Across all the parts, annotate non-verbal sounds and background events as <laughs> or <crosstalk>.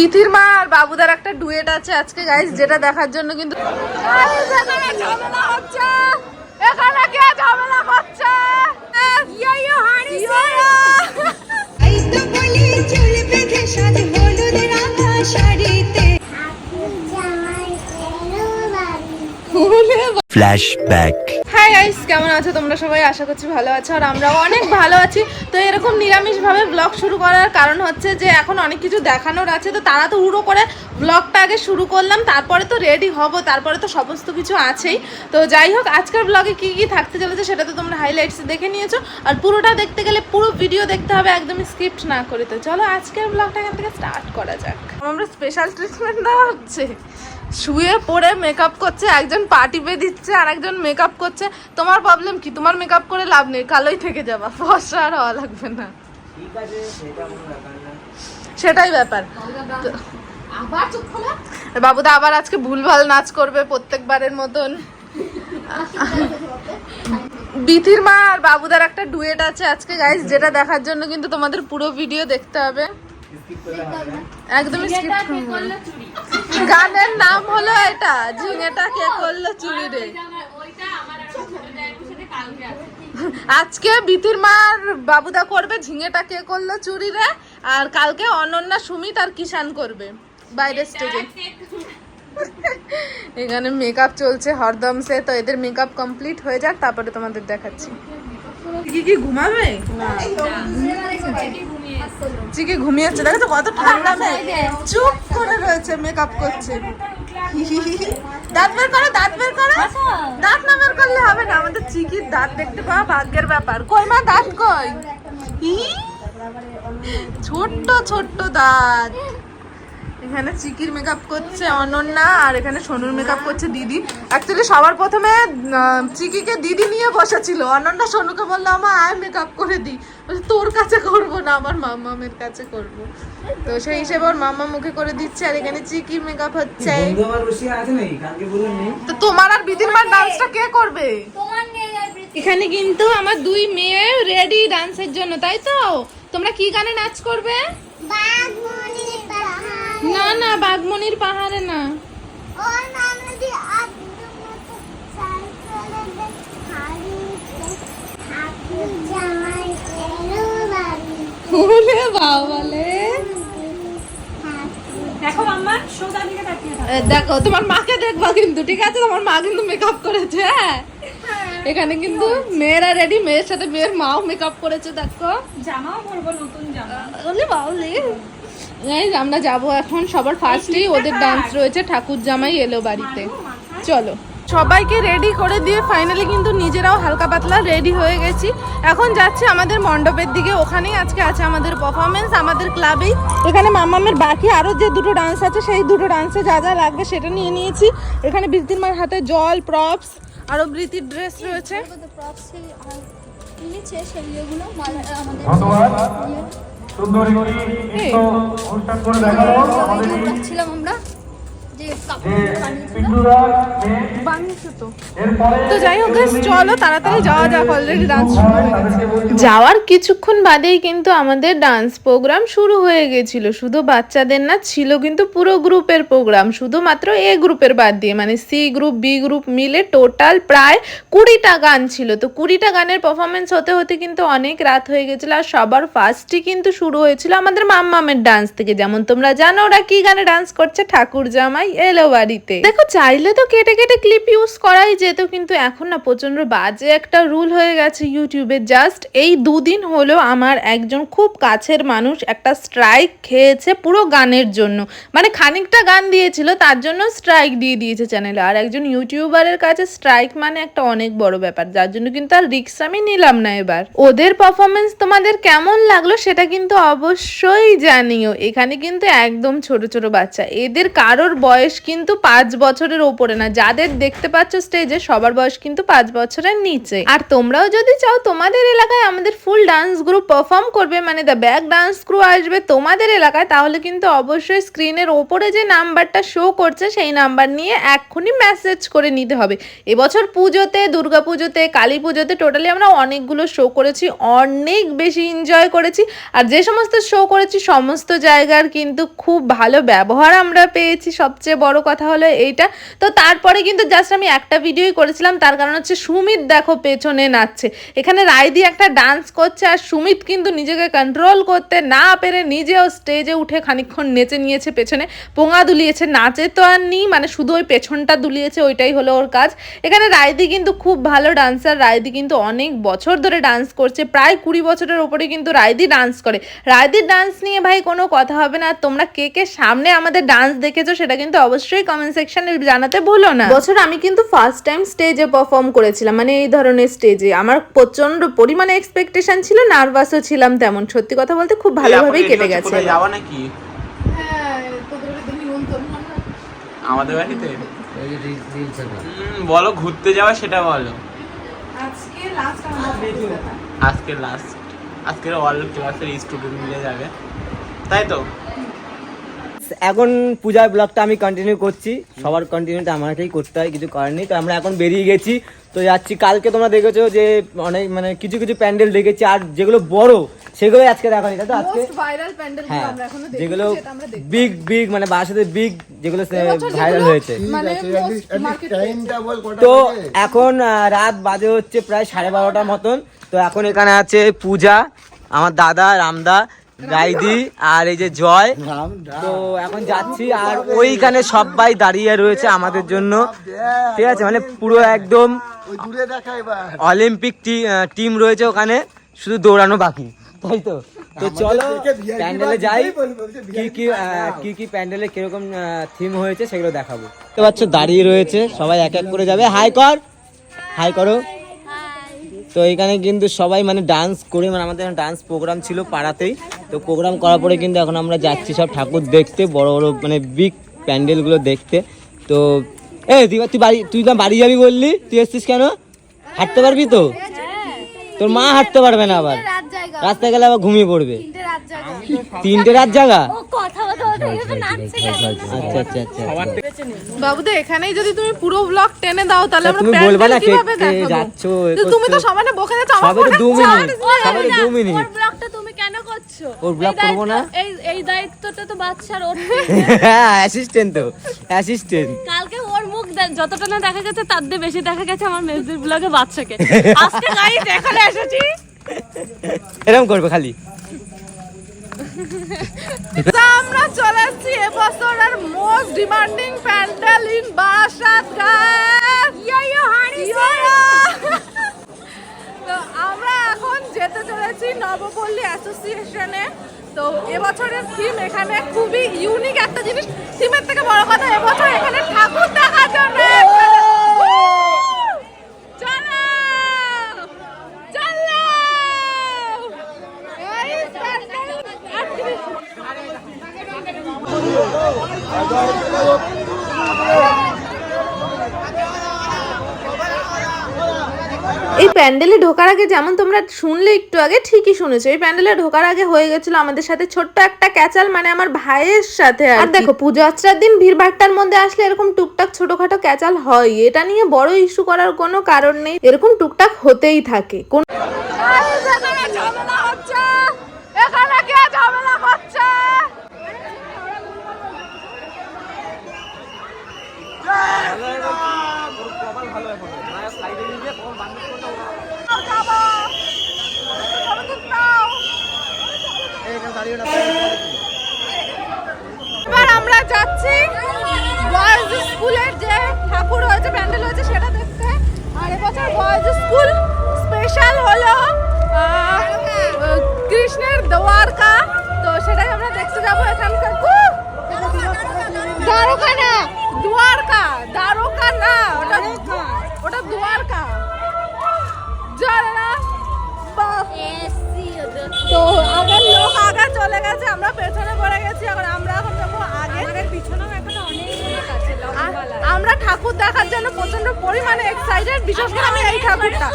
বিথির মা আর বাবুদার একটা ডুয়েট আছে আজকে গাইস যেটা দেখার জন্য কিন্তু ঝামেলা Flashback. হাই গাইস কেমন আছো? তোমরা সবাই আশা করছি ভালো আছো আর আমরাও অনেক ভালো আছি। তো এরকম নিরামিষভাবে ব্লগ শুরু করার কারণ হচ্ছে যে, এখন অনেক কিছু দেখানোর আছে। তো তারা তো উড়ো করে ব্লগটা আগে শুরু করলাম, তারপরে তো রেডি হব, তারপরে তো সমস্ত কিছু আছেই। তো যাই হোক, আজকের ব্লগে কি কি থাকতে চলেছে সেটা তো তোমরা হাইলাইটস দেখে নিয়েছো। আর পুরোটা দেখতে গেলে পুরো ভিডিও দেখতে হবে, একদমই স্ক্রিপ্ট না করে। তো চলো আজকের ব্লগটা এখান থেকে স্টার্ট করা যাক। আমরা স্পেশাল ট্রিটমেন্ট দেওয়া হচ্ছে। শুয়ে পড়ে মেকআপ করছে একজন পার্টি টিপে দিচ্ছে আর একজন মেকআপ করছে। তোমার প্রবলেম কি? তোমার মেকআপ করে লাভ নেই কালোই থেকে যাবা। ফর্সা আর হওয়া লাগবে না। সেটাই ব্যাপার। বাবুদা আবার আজকে ভুলভাল নাচ করবে প্রত্যেকবারের মতন। বিথির মা আর বাবুদার একটা ডুয়েট আছে আজকে গাইস যেটা দেখার জন্য কিন্তু তোমাদের পুরো ভিডিও দেখতে হবে। একদমই করব গানের নাম হলো এটা ঝিঙেটা কে করল চুরি রে। আজকে বিতির মার বাবুদা করবে ঝিঙেটা কে করল চুরি রে আর কালকে অনন্যা সুমিত আর কিষান করবে বাইরের স্টেজে এখানে মেকআপ চলছে হরদম সে তো এদের মেকআপ কমপ্লিট হয়ে যাক তারপরে তোমাদের দেখাচ্ছি। কি কি ঘুমাবে। চিকি ঘুমিয়েছে দেখো তো কত ঠান্ডা মেয়ে। চুপ করে রয়েছে মেকআপ করছে। দাঁত বের করো, দাঁত বের করো। দাঁত না বের করলে হবে না। আমাদের চিকির দাঁত দেখতে পাওয়া ভাগ্যের ব্যাপার। কই মা, দাঁত কই? ছোট্ট ছোট্ট দাঁত। এখানে চিকির মেকআপ করছে অনন্যা আর এখানে সোনুর মেকআপ করছে দিদি। অ্যাকচুয়ালি সবার প্রথমে চিকিকে দিদি নিয়ে বসেছিল। অনন্যা সোনুকে বলল আমার আয় মেকআপ করে দিই বলছে, তোর কাছে করব না আমার মামামের কাছে করব। তো সেই হিসেবে ওর মামা মুখে করে দিচ্ছে আর এখানে চিকির মেকআপ হচ্ছে। তো তোমার আর বিদির মার ডান্সটা কে করবে? এখানে কিন্তু আমার দুই মেয়ে রেডি ডান্সের জন্য তাই তো? তোমরা কি গানে নাচ করবে? না না বাগমনির পাহাড়ে না। দেখো মাম্মা সোজা দিকে তাকিয়ে থাকো। এ, দেখো তোমার মাকে দেখবা কিন্তু ঠিক আছে? তোমার মা কিন্তু মেকআপ করেছে হ্যাঁ? এখানে কিন্তু মেয়েরা রেডি মেয়ের সাথে মেয়ের মাও মেকআপ করেছে দেখো। জামাও পরবো নতুন জামা। ওলে বাউলে Guys, আমরা যাব এখন সবার ফার্স্টেই ওদের ডান্স রয়েছে ঠাকুর জামাই এলো বাড়িতে। চলো। সবাইকে রেডি করে দিয়ে ফাইনালি কিন্তু নিজেরাও হালকা পাতলা রেডি হয়ে গেছি। এখন যাচ্ছি আমাদের মণ্ডপের দিকে। ওখানেই আজকে আছে আমাদের পারফরমেন্স আমাদের ক্লাবেই এখানে মামামের বাকি আরও যে দুটো ডান্স আছে সেই দুটো ডান্সে যা যা লাগবে সেটা নিয়ে নিয়েছি। এখানে বৃদ্ধির মার হাতে জল প্রপস আরও বৃত্তির ড্রেস রয়েছে। সুন্দর অনুষ্ঠান করে দেখাবো। আমরা। যে বানিয়েছে তো তো যাই হোক চলো তাড়াতাড়ি যাওয়া যাক অলরেডি ডান্স শুরু হয়ে গেছে। যাওয়ার কিছুক্ষণ বাদেই কিন্তু আমাদের ডান্স প্রোগ্রাম শুরু হয়ে গেছিল। শুধু বাচ্চাদের না ছিল কিন্তু পুরো গ্রুপের প্রোগ্রাম শুধুমাত্র এ গ্রুপের বাদ দিয়ে মানে সি গ্রুপ বি গ্রুপ মিলে টোটাল প্রায় কুড়িটা গান ছিল। তো কুড়িটা গানের পারফরমেন্স হতে হতে কিন্তু অনেক রাত হয়ে গেছিল আর সবার ফার্স্টই কিন্তু শুরু হয়েছিল আমাদের মাম্মামের ডান্স থেকে। যেমন তোমরা জানো ওরা কি গানে ডান্স করছে? ঠাকুর জামাই এলো বাড়িতে। দেখো, চাইলে তো কেটে কেটে ক্লিপ ইউজ করাই যেত, কিন্তু এখন না প্রচণ্ড বাজে একটা রুল হয়ে গেছে ইউটিউবে জাস্ট এই দুদিন হলো আমার একজন খুব কাছের মানুষ একটা স্ট্রাইক খেয়েছে পুরো গানের জন্য। মানে খানিকটা গান দিয়েছিল, তার জন্য স্ট্রাইক দিয়ে দিয়েছে চ্যানেলে আর একজন ইউটিউবারের কাছে স্ট্রাইক মানে একটা অনেক বড় ব্যাপার, যার জন্য কিন্তু আর রিক্স আমি নিলাম না এবার। ওদের পারফরমেন্স তোমাদের কেমন লাগল সেটা কিন্তু অবশ্যই জানিও। এখানে কিন্তু একদম ছোট ছোট বাচ্চা। এদের কারোর বয়স কিন্তু পাঁচ বছরের ওপরে না। যাদের দেখতে পাচ্ছ স্টেজে সবার বয়স কিন্তু পাঁচ বছরের নিচে। আর তোমরাও যদি চাও, তোমাদের এলাকায় আমাদের ফুল ডান্স গ্রুপ পারফর্ম করবে মানে দ্য ব্যাক ডান্স ক্রু আসবে তোমাদের এলাকায়, তাহলে কিন্তু অবশ্যই স্ক্রিনের ওপরে যে নাম্বারটা শো করছে, সেই নাম্বার নিয়ে এক্ষুনি মেসেজ করে নিতে হবে। এবছর পুজোতে, দুর্গা পুজোতে, কালী পুজোতে টোটালি আমরা অনেকগুলো শো করেছি, অনেক বেশি এনজয় করেছি। আর যে সমস্ত শো করেছি, সমস্ত জায়গার কিন্তু খুব ভালো ব্যবহার আমরা পেয়েছি, সবচেয়ে বড় কথা হলো এইটা। তো তারপরে কিন্তু জাস্ট আমি একটা ভিডিওই করেছিলাম, তার কারণ হচ্ছে সুমিত দেখো পেছনে নাচছে। এখানে রায়দি একটা ডান্স করছে আর সুমিত কিন্তু নিজেকে কন্ট্রোল করতে না পেরে নিজেও স্টেজে উঠে খানিকক্ষণ নেচে নিয়েছে পেছনে, পোঙা দুলিয়েছে, নাচে তো আর নেই মানে শুধু ওই পেছনটা দুলিয়েছে, ওইটাই হলো ওর কাজ। এখানে রায়দি কিন্তু খুব ভালো ডান্সার রায়দি কিন্তু অনেক বছর ধরে ডান্স করছে, প্রায় কুড়ি বছরের ওপরে কিন্তু রায়দি ডান্স করে। রায়দির ডান্স নিয়ে ভাই কোনো কথা হবে না, তোমরা কে কে সামনে আমাদের ডান্স দেখেছ সেটা কিন্তু অবশ্যই কমেন্ট সেকশনে জানাতে ভুলো না। বছর আমি কিন্তু ফার্স্ট টাইম স্টেজে পারফর্ম করেছিলাম মানে এই ধরনের স্টেজে আমার প্রচণ্ড পরিমাণে এক্সপেকটেশন ছিল নার্ভাসও ছিলাম তেমন। সত্যি কথা বলতে খুব ভালোভাবেই কেটে গেছে। যাওয়া নাকি? আমাদের বাড়িতে? বলো ঘুরতে যাওয়া সেটা বলো। আজকে লাস্ট আজকের অল ক্লাসের স্টুডেন্ট মিলে যাবে। তাই তো? এখন পূজার ব্লগটা আমি কন্টিনিউ করছি। সবার কন্টিনিউটা আমাকেই করতে হয় কিছু করার নেই। তো আমরা এখন বেরিয়ে গেছি। তো যাচ্ছি কালকে তোমরা দেখেছ যে অনেক মানে কিছু কিছু প্যান্ডেল দেখেছি। আর যেগুলো বড় সেগুলো আজকে দেখানি। তাই তো আজকে? হ্যাঁ যেগুলো বিগ বিগ মানে বাসাতে বিগ যেগুলো ভাইরাল হয়েছে। মানে তো এখন রাত বাজে হচ্ছে প্রায় সাড়ে বারোটার মতন। তো এখন এখানে আছে পূজা আমার দাদা রামদা রাইদি আর এই যে জয়। তো এখন যাচ্ছি আর ওইখানে সবাই দাঁড়িয়ে রয়েছে আমাদের জন্য। ঠিক আছে মানে পুরো একদম অলিম্পিক টিম রয়েছে ওখানে শুধু দৌড়ানো বাকি। তাই তো? তো চলো প্যান্ডেলে যাই। কি কি কি কি প্যান্ডেলে কীরকম থিম হয়েছে সেগুলো দেখাবো। তো বাচ্চা দাঁড়িয়ে রয়েছে সবাই এক এক করে যাবে। হাই কর। হাই করো। তো এখানে কিন্তু সবাই মানে ডান্স করে মানে আমাদের ডান্স প্রোগ্রাম ছিল পাড়াতেই। তো প্রোগ্রাম করার পরে কিন্তু এখন আমরা যাচ্ছি সব ঠাকুর দেখতে বড় বড় মানে বিগ প্যান্ডেলগুলো দেখতে। তো এ তুই তুই বাড়ি তুই না বাড়ি যাবি বললি? তুই এসছিস কেন? হাঁটতে পারবি তো? তোর মা হাঁটতে পারবে না আবার। রাস্তায় গেলে আবার ঘুমিয়ে পড়বে। তিনটে রাত জায়গা কথা বলতে বলতে আচ্ছা আচ্ছা আচ্ছা এখানেই যদি তুমি পুরো ব্লগ টেনে দাও তাহলে আমরা তুমি বলবা না কে কে যাচ্ছ? তো তুমি তো? সমানে বকে যাচ্ছ সবে তো দু মিনিট সবে তো মিনিট ওর ব্লগটা তুমি কেন করছ ওর ব্লগ করব না? এই এই দায়িত্বটা তো বাচ্চার ওর হ্যাঁ অ্যাসিস্ট্যান্ট তো অ্যাসিস্ট্যান্ট কালকে ওর মুখ যতটা না দেখা গেছে তার দিয়ে বেশি দেখা গেছে আমার মেজদির ব্লগে বাচ্চাকে আজকে গাইস এখানে এসেছি। এরকম করবে খালি। <laughs> আমরা চলে এসেছি এবছর আর most demanding pandal in Barasat Ghat তো আমরা এখন যেতে চলেছি নবপল্লী অ্যাসোসিয়েশনে। তো এবছরের থিম এখানে খুবই ইউনিক একটা জিনিস। থিমের থেকে বড় কথা, এবছর এখানে ঠাকুর দেখার জন্য চলো চলো এই প্যান্ডেল এই প্যান্ডেলে ঢোকার আগে যেমন তোমরা শুনলে একটু আগে ঠিকই শুনেছো এই প্যান্ডেলে ঢোকার আগে হয়ে গেছিল আমাদের সাথে ছোট্ট একটা ক্যাচাল মানে আমার ভাইয়ের সাথে আর দেখো পুজো আচরার দিন ভিড়ভাট্টার মধ্যে আসলে এরকম টুকটাক ছোটখাটো ক্যাচাল হয় এটা নিয়ে বড় ইস্যু করার কোনো কারণ নেই এরকম টুকটাক হতেই থাকে। কোন হচ্ছে এখানে কে ঝামেলা করছে এবার আমরা যাচ্ছি বয়েজ স্কুলের যে ঠাকুর হয়েছে, প্যান্ডেল হয়েছে, সেটা দেখতে। আর এবছর বয়েজ স্কুল স্পেশাল হলো কৃষ্ণের দ্বারকা। তো সেটাই আমরা দেখতে যাব এখানকার। খুব দ্বারকা না প্রচণ্ড পরিমাণে এক্সাইটেড বিশেষ করে আমি এই ঠাকুরটা।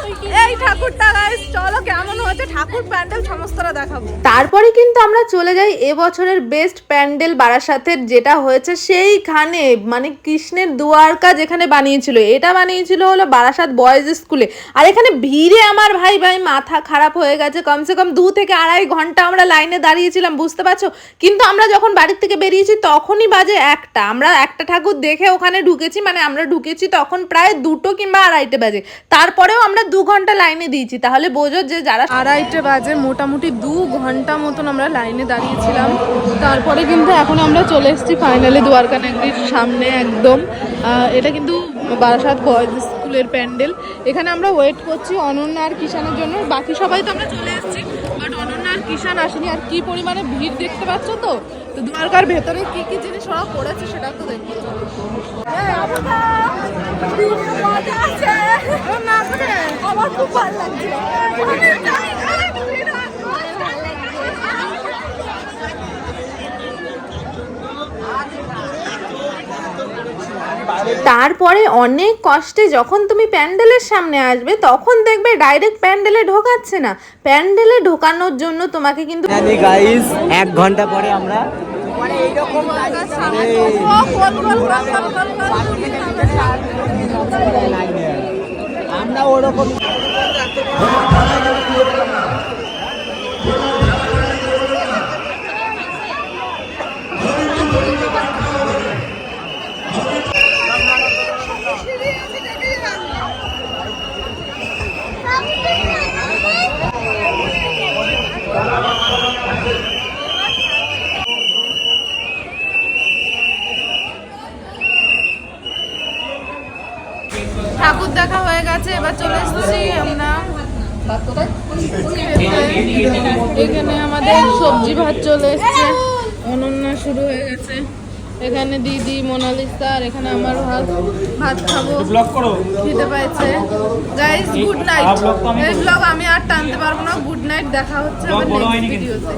এই ঠাকুরটা গাইস চলো কেমন হয়েছে? ঠাকুর প্যান্ডেল সমস্তটা দেখাবো। তারপরে কিন্তু আমরা চলে যাই এবছরের বেস্ট প্যান্ডেল বারাসাতের, যেটা হয়েছে সেইখানে মানে কৃষ্ণের দুয়ারকা যেখানে বানিয়েছিল। এটা বানিয়েছিল হলো বারাসাত বয়েজ স্কুলে আর এখানে ভিড়ে আমার ভাই ভাই মাথা খারাপ হয়ে গেছে। কমসে কম দু থেকে আড়াই ঘণ্টা আমরা লাইনে দাঁড়িয়েছিলাম, বুঝতে পারছ? কিন্তু আমরা যখন বাড়ির থেকে বেরিয়েছি, তখনই বাজে একটা। আমরা একটা ঠাকুর দেখে ওখানে ঢুকেছি মানে আমরা ঢুকেছি তখন প্রায় দুটো কিংবা আড়াইটে বাজে। তারপরেও আমরা দু ঘণ্টা লাইনে দিয়েছি, তাহলে বোঝো যে যারা আড়াইটে বাজে, মোটামুটি দু ঘণ্টা মতন আমরা লাইনে দাঁড়িয়েছিলাম। তারপরে কিন্তু এখন আমরা চলে এসেছি ফাইনালি দুয়ারকা নাগরির সামনে একদম। এটা কিন্তু বারাসাত বয়েজ স্কুলের প্যান্ডেল। এখানে আমরা ওয়েট করছি অনন্যা আর কিষানের জন্য। বাকি সবাই তো আমরা চলে এসেছি। বাট অনন্যা আর কিষান আসেনি। আর কি পরিমাণে ভিড় দেখতে পাচ্ছ তো? তো দ্বারকার ভেতরে কি কি জিনিস ওরা পড়েছে সেটা তো দেখব। তারপরে অনেক কষ্টে যখন তুমি প্যান্ডেলের সামনে আসবে তখন দেখবে ডাইরেক্ট প্যান্ডেলে ঢোকাচ্ছে না। প্যান্ডেলে ঢোকানোর জন্য তোমাকে কিন্তু গাইস এক ঘণ্টা পরে আমরা আমরা ওরকম ঠাকুর দেখা হয়ে গেছে এবার চলে এসেছি আমরা। এখানে আমাদের সবজি ভাত চলে এসেছে। অনন্যা শুরু হয়ে গেছে। এখানে দিদি মোনালিসা আর এখানে আমার ভাত। ভাত খাব। খেতে পাইছে। গাইস গুড নাইট এই ব্লগ আমি আর টানতে পারব না। গুড নাইট দেখা হচ্ছে আবার নেক্সট ভিডিওতে